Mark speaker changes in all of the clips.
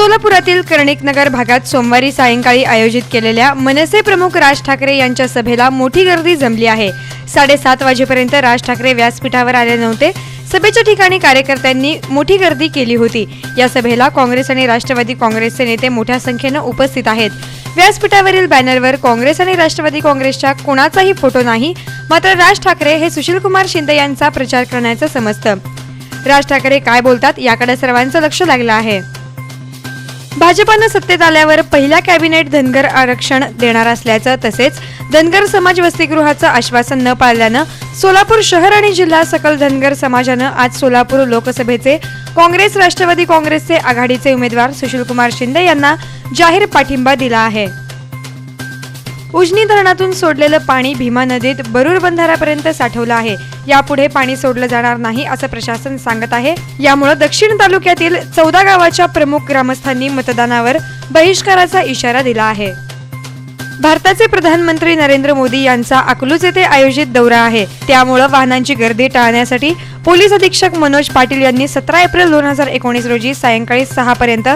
Speaker 1: सोलापुरातील कर्णिक नगर भागात सोमवारी सायंकाळी आयोजित केलेल्या मनसे प्रमुख राज ठाकरे यांच्या सभेला मोठी गर्दी जमली आहे. साडेसात वाजेपर्यंत राज ठाकरे व्यासपीठावर आले नव्हते. सभेच्या ठिकाणी कार्यकर्त्यांनी मोठी गर्दी केली होती. या सभेला काँग्रेस आणि राष्ट्रवादी काँग्रेसचे नेते मोठ्या संख्येनं उपस्थित आहेत. व्यासपीठावरील बॅनरवर काँग्रेस आणि राष्ट्रवादी काँग्रेसच्या कोणाचाही फोटो नाही मात्र राज ठाकरे हे सुशीलकुमार शिंदे यांचा प्रचार करण्याचं समजतं. राज ठाकरे काय बोलतात याकडे सर्वांचं लक्ष लागलं आहे. भाजपानं सत्तेत आल्यावर पहिल्या कॅबिनेट धनगर आरक्षण देणार असल्याचं तसेच धनगर समाज वसतिगृहाचं आश्वासन न पाळल्यानं सोलापूर शहर आणि जिल्हा सकल धनगर समाजानं आज सोलापूर लोकसभेचे काँग्रेस राष्ट्रवादी काँग्रेसचे आघाडीचे उमेदवार सुशीलकुमार शिंदे यांना जाहीर पाठिंबा दिला आहे. उजनी धरणातून सोडलेलं पाणी भीमा नदीत बरूर बंधाऱ्यापर्यंत साठवलं आहे. यापुढे पाणी सोडलं जाणार नाही असं प्रशासन सांगत आहे. यामुळे दक्षिण तालुक्यातील चौदा गावाच्या प्रमुख ग्रामस्थांनी मतदानावर बहिष्काराचा इशारा दिला आहे. भारताचे प्रधानमंत्री नरेंद्र मोदी यांचा अकलूज येथे आयोजित दौरा आहे. त्यामुळं वाहनांची गर्दी टाळण्यासाठी पोलीस अधीक्षक मनोज पाटील यांनी सतरा एप्रिल दोन हजार एकोणीस रोजी सायंकाळी सहा पर्यंत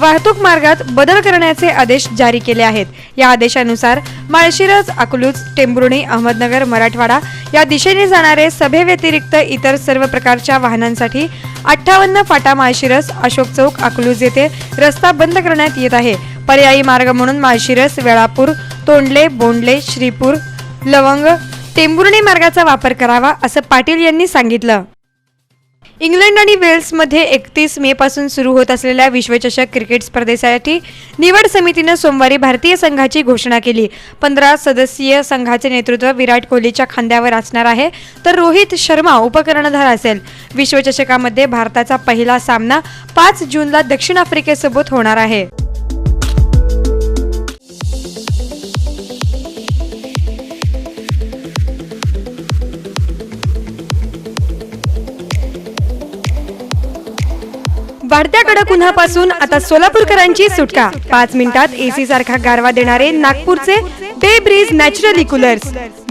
Speaker 1: वाहतूक मार्गात बदल करण्याचे आदेश जारी केले आहेत. या आदेशानुसार माळशिरस अकलूज टेंभुर्णी अहमदनगर मराठवाडा या दिशेने जाणारे सभेव्यतिरिक्त इतर सर्व प्रकारच्या वाहनांसाठी अठ्ठावन्न फाटा माळशिरस अशोक चौक अकलूज येथे रस्ता बंद करण्यात येत आहे. पर्यायी मार्ग म्हणून माळशिरस वेळापूर तोंडले बोंडले श्रीपूर लवंग टेंभुर्णी मार्गाचा वापर करावा असं पाटील यांनी सांगितलं. इंग्लंड आणि वेल्समध्ये एकतीस मे पासून सुरू होत असलेल्या विश्वचषक क्रिकेट स्पर्धेसाठी निवड समितीनं सोमवारी भारतीय संघाची घोषणा केली. पंधरा सदस्यीय संघाचे नेतृत्व विराट कोहलीच्या खांद्यावर असणार आहे. तर रोहित शर्मा उपकर्णधार असेल. विश्वचषकामध्ये भारताचा पहिला सामना पाच जूनला दक्षिण आफ्रिकेसोबत होणार आहे. कडक उन्हापासून आता सोलापूरकरांची सुटका. पाच मिनिटात एसी सारखा गारवा देणारे नागपूरचे Bay Bridge naturally coolers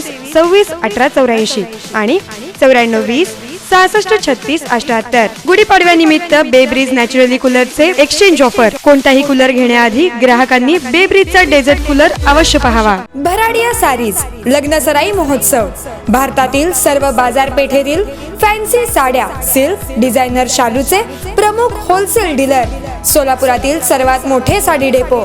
Speaker 1: सव्वीस अठरा चौऱ्याऐंशी आणि चौऱ्याण्णव वीस सहासष्ट छत्तीस अठ्याहत्तर. गुढीपाडव्यानिमित्त बेब्रिज नॅचरली कूलरचे एक्सचेंज ऑफर कोणताही कूलर घेण्याआधी ग्राहकांनी बेब्रिजचा डेझर्ट कूलर अवश्य पहावा.
Speaker 2: भराडिया सारीज लग्न सराई महोत्सव. भारतातील सर्व बाजारपेठेतील फॅन्सी साड्या सिल्क डिझायनर शालूचे प्रमुख होलसेल डीलर सोलापुरातील सर्वात मोठे साडी डेपो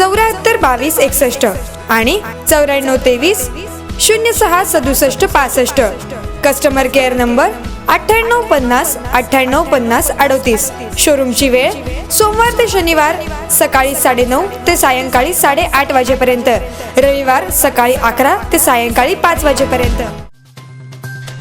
Speaker 2: चौऱ्याहत्तर बावीस एकसष्ट आणि चौऱ्याण्णव तेवीस शून्य सहा सदुसष्ट पासष्ट. कस्टमर केअर नंबर अठ्ठ्याण्णव पन्नास अठ्ठ्याण्णव पन्नास अडतीस. शोरूमची वेळ सोमवार ते शनिवार सकाळी साडेनऊ ते सायंकाळी साडेआठ वाजेपर्यंत. रविवार सकाळी अकरा ते सायंकाळी पाच वाजेपर्यंत.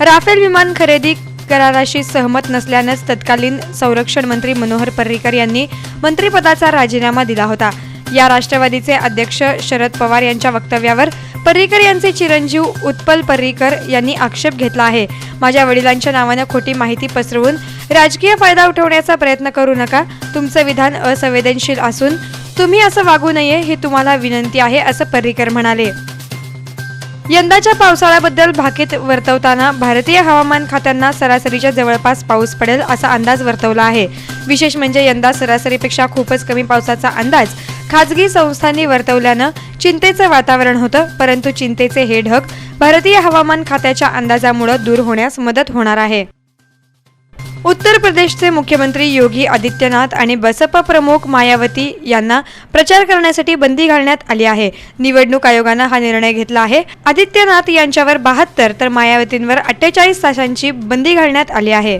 Speaker 1: राफेल विमान खरेदी कराराशी सहमत नसल्यानंच तत्कालीन संरक्षण मंत्री मनोहर पर्रिकर यांनी मंत्रिपदाचा राजीनामा दिला होता. या राष्ट्रवादीचे अध्यक्ष शरद पवार यांच्या वक्तव्यावर पर्रिकर यांचे चिरंजीव उत्पल पर्रिकर यांनी आक्षेप घेतला आहे. माझ्या वडिलांच्या नावानं खोटी माहिती पसरवून राजकीय फायदा उठवण्याचा प्रयत्न करू नका. तुमचं विधान असंवेदनशील असून तुम्ही असं वागू नये ही तुम्हाला विनंती आहे असं पर्रिकर म्हणाले. यंदाच्या पावसाळ्याबद्दल भाकीत वर्तवताना भारतीय हवामान खात्यांना सरासरीच्या जवळपास पाऊस पडेल असा अंदाज वर्तवला आहे. विशेष म्हणजे यंदा सरासरीपेक्षा खूपच कमी पावसाचा अंदाज खाजगी संस्थांनी वर्तवल्यानं चिंतेचं वातावरण होतं परंतु चिंतेचे हे ढग भारतीय हवामान खात्याच्या अंदाजामुळे दूर होण्यास मदत होणार आहे. उत्तर प्रदेशचे मुख्यमंत्री योगी आदित्यनाथ आणि बसपा प्रमुख मायावती यांना प्रचार करण्यासाठी बंदी घालण्यात आली आहे. निवडणूक आयोगानं हा निर्णय घेतला आहे. आदित्यनाथ यांच्यावर बहात्तर तर मायावतींवर अठ्ठेचाळीस तासांची बंदी घालण्यात आली आहे.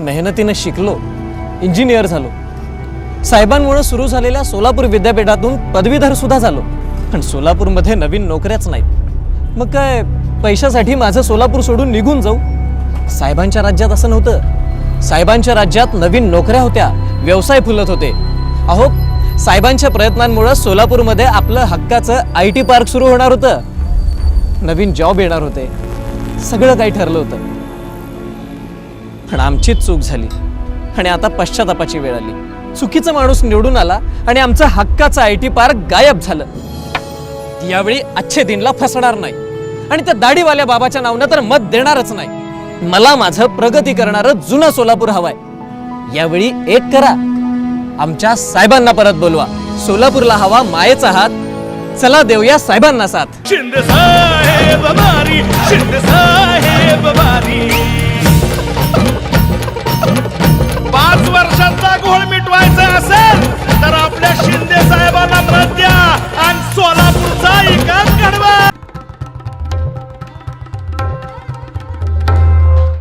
Speaker 3: मेहनतीनं शिकलो इंजिनियर झालो. साहेबांमुळे सुरू झालेल्या सोलापूर विद्यापीठातून पदवीधर सुद्धा झालो. पण सोलापूरमध्ये नवीन नोकऱ्याच नाहीत. मग काय पैशासाठी माझं सोलापूर सोडून निघून जाऊ? साहेबांच्या राज्यात असं नव्हतं. साहेबांच्या राज्यात नवीन नोकऱ्या होत्या व्यवसाय फुलत होते. अहो साहेबांच्या प्रयत्नांमुळं सोलापूरमध्ये आपलं हक्काचं आय टी पार्क सुरू होणार होतं. नवीन जॉब येणार होते. सगळं काही ठरलं होतं. पण आमचीच चूक झाली. आणि आता पश्चातापाची वेळ आली. चुकीचा माणूस निवडून आला आणि आमचं हक्काचं आय टी पार्क गायब झालं. यावेळी अच्छे दिनला फसणार नाही. आणि त्या दाढीवाल्या बाबाच्या नावनं तर मत देणारच नाही. मला माझं प्रगती करणारं जुनं सोलापूर हवाय. यावेळी एक करा. आमच्या साहेबांना परत बोलवा. सोलापूरला हवा मायेचा हात. चला देऊया साहेबांना साथ.
Speaker 4: शिंदे साहेब बारी शिंदे साहेब बारी